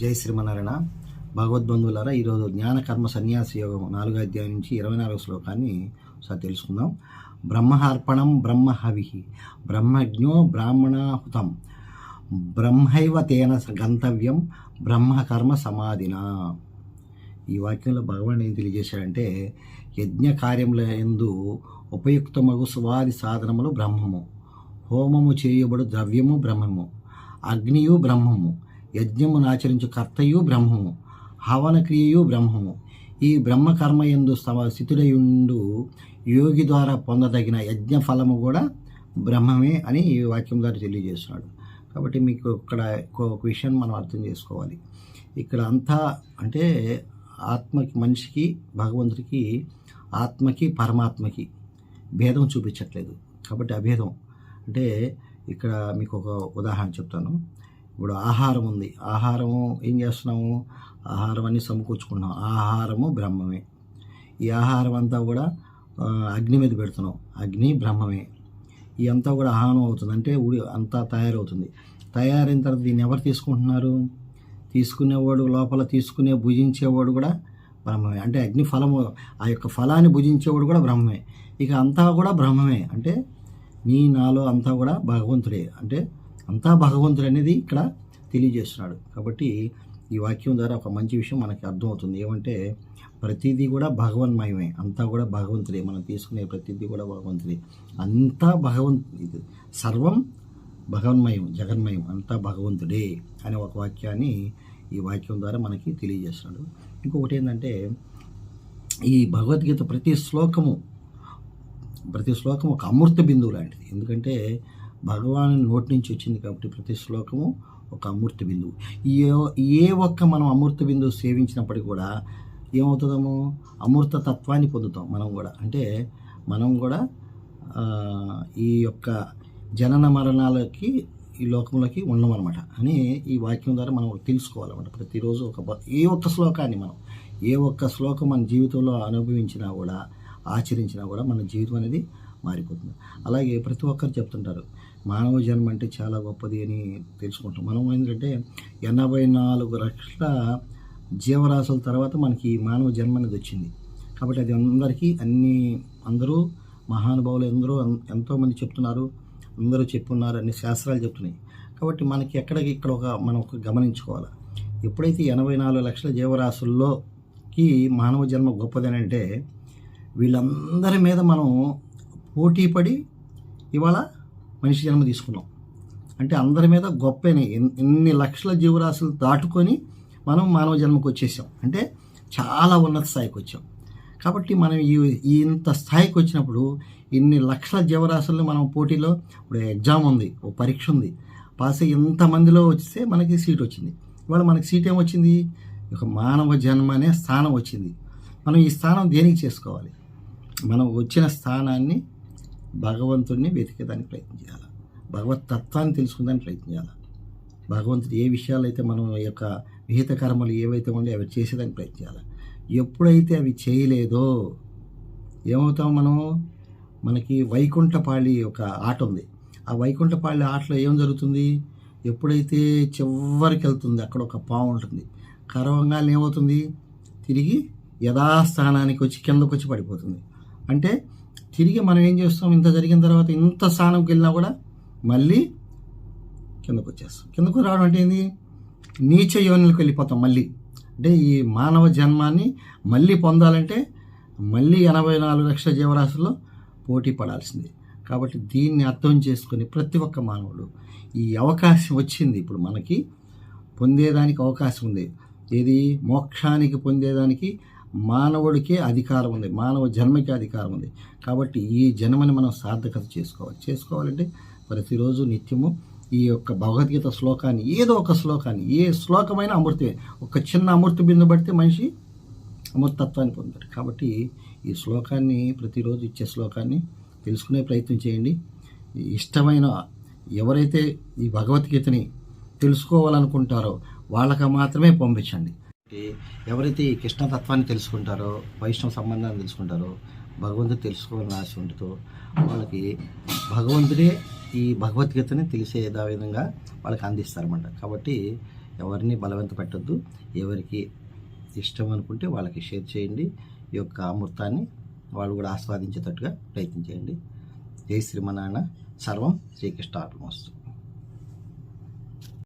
జై శ్రీమనారాయణ భగవద్బంధువులారా ఈరోజు జ్ఞానకర్మ సన్యాస యోగం నాలుగో అధ్యాయం నుంచి ఇరవై నాలుగో శ్లోకాన్ని ఒకసారి తెలుసుకుందాం. బ్రహ్మార్పణం బ్రహ్మ హవిహి బ్రహ్మజ్ఞో బ్రాహ్మణాహుతం బ్రహ్మైవ తేన గంతవ్యం బ్రహ్మకర్మ సమాధిన. ఈ వాక్యంలో భగవాన్ ఏం తెలియజేశాడంటే యజ్ఞ కార్యముల ఎందు ఉపయుక్తమగు సువాది సాధనములు బ్రహ్మము. హోమము చేయబడు ద్రవ్యము బ్రహ్మము. అగ్నియు బ్రహ్మము. యజ్ఞమును ఆచరించు కర్తయు బ్రహ్మము హవన క్రియయు బ్రహ్మము. ఈ బ్రహ్మకర్మ ఎందు స్థితుడయుండు యోగి ద్వారా పొందదగిన యజ్ఞ ఫలము కూడా బ్రహ్మమే అని ఈ వాక్యం ద్వారా తెలియజేస్తున్నాడు. కాబట్టి మీకు ఇక్కడ ఒక విషయం మనం అర్థం చేసుకోవాలి. ఇక్కడ అంతా అంటే ఆత్మకి మనిషికి భగవంతుడికి ఆత్మకి పరమాత్మకి భేదం చూపించట్లేదు. కాబట్టి అభేదం. అంటే ఇక్కడ మీకు ఒక ఉదాహరణ చెప్తాను. ఇప్పుడు ఆహారం ఉంది. ఆహారము ఏం చేస్తున్నాము? ఆహారం అన్ని సమకూర్చుకుంటున్నాం. ఆహారము బ్రహ్మమే. ఈ ఆహారం అంతా కూడా అగ్ని మీద పెడుతున్నాం. అగ్ని బ్రహ్మమే. ఈ అంతా కూడా ఆహారం అవుతుంది. అంటే ఉడి అంతా తయారవుతుంది. తయారైన తర్వాత దీన్ని ఎవరు తీసుకుంటున్నారు? తీసుకునేవాడు లోపల తీసుకునే భుజించేవాడు కూడా బ్రహ్మమే. అంటే అగ్ని ఫలము ఆ యొక్క ఫలాన్ని భుజించేవాడు కూడా బ్రహ్మమే. ఇక అంతా కూడా బ్రహ్మమే. అంటే నీ నాలో అంతా కూడా భగవంతుడే. అంటే అంతా భగవంతుడు అనేది ఇక్కడ తెలియజేస్తున్నాడు. కాబట్టి ఈ వాక్యం ద్వారా ఒక మంచి విషయం మనకి అర్థమవుతుంది. ఏమంటే ప్రతిదీ కూడా భగవన్మయమే. అంతా కూడా భగవంతుడే. మనం తీసుకునే ప్రతిదీ కూడా భగవంతుడే. అంతా భగవంతు ఇది సర్వం భగవన్మయం జగన్మయం. అంతా భగవంతుడే అనే ఒక వాక్యాన్ని ఈ వాక్యం ద్వారా మనకి తెలియజేస్తున్నాడు. ఇంకొకటి ఏంటంటే ఈ భగవద్గీత ప్రతి శ్లోకము ప్రతి శ్లోకం ఒక అమృత బిందువు లాంటిది. ఎందుకంటే భగవాన్ నోటి నుంచి వచ్చింది కాబట్టి ప్రతి శ్లోకము ఒక అమృత బిందువు. ఏ ఏ ఒక్క మనం అమృత బిందువు సేవించినప్పటికీ కూడా ఏమవుతుందాము అమృత తత్వాన్ని పొందుతాం మనం కూడా. అంటే మనం కూడా ఈ యొక్క జనన మరణాలకి ఈ లోకంలోకి ఉండమన్నమాట అని ఈ వాక్యం ద్వారా మనం తెలుసుకోవాలన్నమాట. ప్రతిరోజు ఒక ఏ ఒక్క శ్లోకాన్ని మనం ఏ ఒక్క శ్లోకం మన జీవితంలో అనుభవించినా కూడా ఆచరించినా కూడా మన జీవితం అనేది మారిపోతుంది. అలాగే ప్రతి ఒక్కరు చెప్తుంటారు మానవ జన్మ అంటే చాలా గొప్పది అని తెలుసుకుంటాం. మనం ఏంటంటే ఎనభై నాలుగు లక్షల జీవరాశుల తర్వాత మనకి మానవ జన్మ అనేది వచ్చింది. కాబట్టి అది అందరికీ అన్ని అందరూ మహానుభావులు ఎందరో ఎంతోమంది చెప్తున్నారు. అందరూ చెప్పున్నారు అన్ని శాస్త్రాలు చెప్తున్నాయి. కాబట్టి మనకి ఎక్కడికి ఇక్కడ ఒక మనం ఒక గమనించుకోవాలి. ఎప్పుడైతే ఎనభై నాలుగు లక్షల జీవరాశుల్లోకి మానవ జన్మ గొప్పదని అంటే వీళ్ళందరి మీద మనం పోటీ పడి ఇవాళ మనిషి జన్మ తీసుకున్నాం. అంటే అందరి మీద గొప్పనే. ఎన్ని లక్షల జీవరాశులు దాటుకొని మనం మానవ జన్మకు వచ్చేసాం. అంటే చాలా ఉన్నత స్థాయికి వచ్చాం. కాబట్టి మనం ఈ ఇంత స్థాయికి వచ్చినప్పుడు ఇన్ని లక్షల జీవరాశులను మనం పోటీలో ఇప్పుడు ఎగ్జామ్ ఉంది ఓ పరీక్ష ఉంది. పాస్ అయ్యి ఇంతమందిలో వస్తే మనకి సీట్ వచ్చింది. ఇవాళ మనకి సీట్ ఏమొచ్చింది ఒక మానవ జన్మ అనే స్థానం వచ్చింది. మనం ఈ స్థానం దేనికి చేసుకోవాలి? మనం వచ్చిన స్థానాన్ని భగవంతుడిని వెతికేదానికి ప్రయత్నం చేయాలి. భగవత్ తత్వాన్ని తెలుసుకుందానికి ప్రయత్నం చేయాలి. భగవంతుడు ఏ విషయాలు అయితే మనం ఈ యొక్క విహిత కర్మలు ఏవైతే ఉండే అవి చేసేదానికి ప్రయత్నం చేయాలి. ఎప్పుడైతే అవి చేయలేదో ఏమవుతాం మనము మనకి వైకుంఠపాళి ఒక ఆట ఉంది. ఆ వైకుంఠపాళి ఆటలో ఏం జరుగుతుంది? ఎప్పుడైతే చివరికి వెళ్తుంది అక్కడ ఒక పాము ఉంటుంది. కరవంగానే ఏమవుతుంది? తిరిగి యథాస్థానానికి వచ్చి కిందకు వచ్చి పడిపోతుంది. అంటే తిరిగి మనం ఏం చేస్తాం? ఇంత జరిగిన తర్వాత ఇంత స్థానంకి వెళ్ళినా కూడా మళ్ళీ కిందకు వచ్చేస్తాం. కిందకు రావడం అంటే ఏంది? నీచ యోనులకు వెళ్ళిపోతాం మళ్ళీ. అంటే ఈ మానవ జన్మాన్ని మళ్ళీ పొందాలంటే మళ్ళీ ఎనభై నాలుగు లక్షల జీవరాశుల్లో పోటీ పడాల్సిందే. కాబట్టి దీన్ని అర్థం చేసుకుని ప్రతి ఒక్క మానవుడు ఈ అవకాశం వచ్చింది. ఇప్పుడు మనకి పొందేదానికి అవకాశం ఉంది. ఏది? మోక్షానికి పొందేదానికి మానవుడికే అధికారం ఉంది. మానవ జన్మకి అధికారం ఉంది. కాబట్టి ఈ జన్మని మనం సార్థకత చేసుకోవాలి. చేసుకోవాలంటే ప్రతిరోజు నిత్యము ఈ యొక్క భగవద్గీత శ్లోకాన్ని ఏదో ఒక శ్లోకాన్ని ఏ శ్లోకమైన అమృతమే. ఒక చిన్న అమృత బిందు పడితే మనిషి అమృతత్వాన్ని పొందాడు కాబట్టి ఈ శ్లోకాన్ని ప్రతిరోజు ఇచ్చే శ్లోకాన్ని తెలుసుకునే ప్రయత్నం చేయండి. ఇష్టమైన ఎవరైతే ఈ భగవద్గీతని తెలుసుకోవాలనుకుంటారో వాళ్ళకి మాత్రమే పంపించండి. ఎవరైతే ఈ కృష్ణతత్వాన్ని తెలుసుకుంటారో వైష్ణవ సంబంధాన్ని తెలుసుకుంటారో భగవంతుడు తెలుసుకోవాలని ఆశ ఉంటుందో వాళ్ళకి భగవంతుడే ఈ భగవద్గీతని తెలిసే విధంగా వాళ్ళకి అందిస్తారన్నమాట. కాబట్టి ఎవరిని బలవంత పెట్టద్దు. ఎవరికి ఇష్టం అనుకుంటే వాళ్ళకి షేర్ చేయండి. ఈ యొక్క అమృతాన్ని వాళ్ళు కూడా ఆస్వాదించేటట్టుగా ప్రయత్నం చేయండి. జై శ్రీమనారాయణ సర్వం శ్రీకృష్ణ ఆత్మవస్తు